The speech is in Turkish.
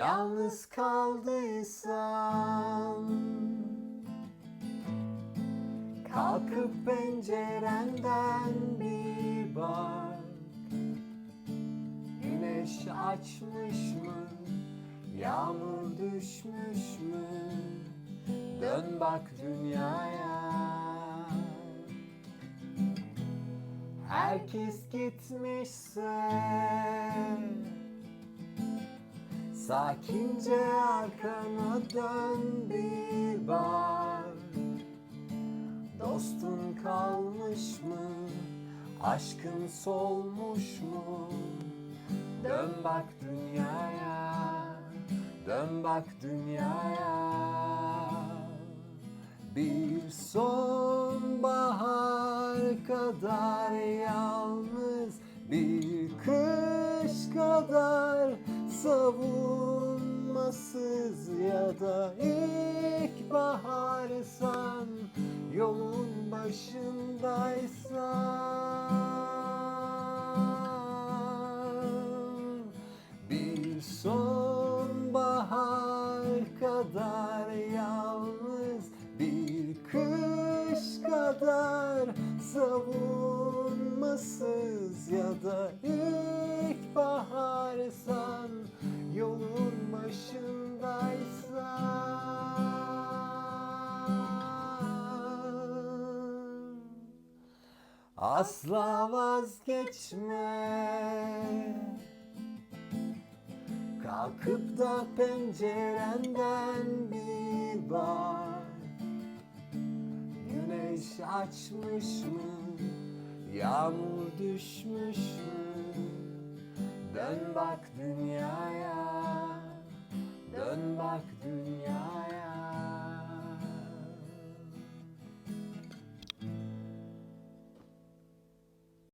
Yalnız kaldıysan Kalkıp pencerenden bir bak Güneş açmış mı? Yağmur düşmüş mü? Dön bak dünyaya Herkes gitmişse Sakince arkana dön bir bak Dostun kalmış mı? Aşkın solmuş mu? Dön bak dünyaya Dön bak dünyaya Bir sonbahar kadar yalnız Bir kış kadar savunmasız Ya da ilkbaharsan Yolun başındaysan bir sonbahar kadar yalnız Bir kış kadar savunmasız Ya da ilkbaharsan Asla vazgeçme Kalkıp da pencerenden bir bak Güneş açmış mı? Yağmur düşmüş mü? Dön bak dünyaya Dön bak dünyaya